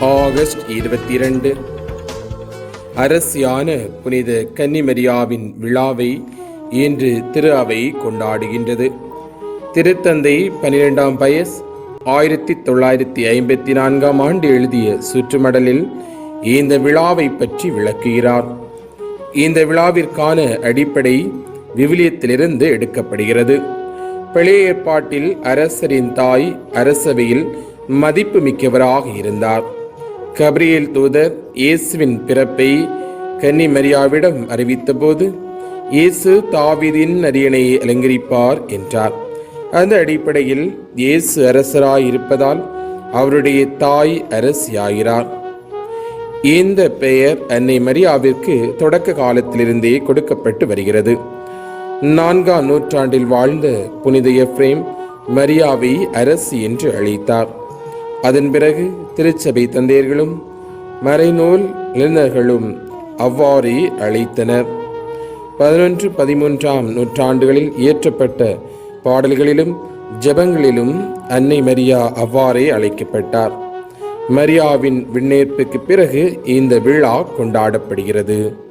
August இருபத்தி இரண்டு அரசியான புனித கன்னிமரியாவின் விழாவை இன்று திரு அவை கொண்டாடுகின்றது. திருத்தந்தை பனிரெண்டாம் பயஸ் ஆயிரத்தி தொள்ளாயிரத்தி ஐம்பத்தி நான்காம் ஆண்டு எழுதிய சுற்றுமடலில் இந்த விழாவை பற்றி விளக்குகிறார். இந்த விழாவிற்கான அடிப்படை விவிலியத்திலிருந்து எடுக்கப்படுகிறது. பழைய ஏற்பாட்டில் அரசரின் தாய் அரசவையில் மதிப்பு மிக்கவராக இருந்தார். கப்ரியேல் தூதர் இயேசுவின் பிறப்பை கன்னி மரியாவிடம் அறிவித்தபோது இயேசு தாவீதின் அரியணை அலங்கரிப்பார் என்றார். அந்த அடிப்படையில் இயேசு அரசராய் இருப்பதால் அவருடைய தாய் அரசியாகிறார். இந்த பெயர் அன்னை மரியாவிற்கு தொடக்க காலத்திலிருந்தே கொடுக்கப்பட்டு வருகிறது. நான்காம் நூற்றாண்டில் வாழ்ந்த புனித எஃப்ரேம் மரியாவை அரசி என்று அழைத்தார். அதன் பிறகு திருச்சபை தந்தையர்களும் மறைநூல் இளைஞர்களும் அவ்வாறே அழைத்தனர். பதினொன்று பதிமூன்றாம் நூற்றாண்டுகளில் இயற்றப்பட்ட பாடல்களிலும் ஜெபங்களிலும் அன்னை மரியா அவ்வாறே அழைக்கப்பட்டார். மரியாவின் விண்ணேற்புக்கு பிறகு இந்த விழா கொண்டாடப்படுகிறது.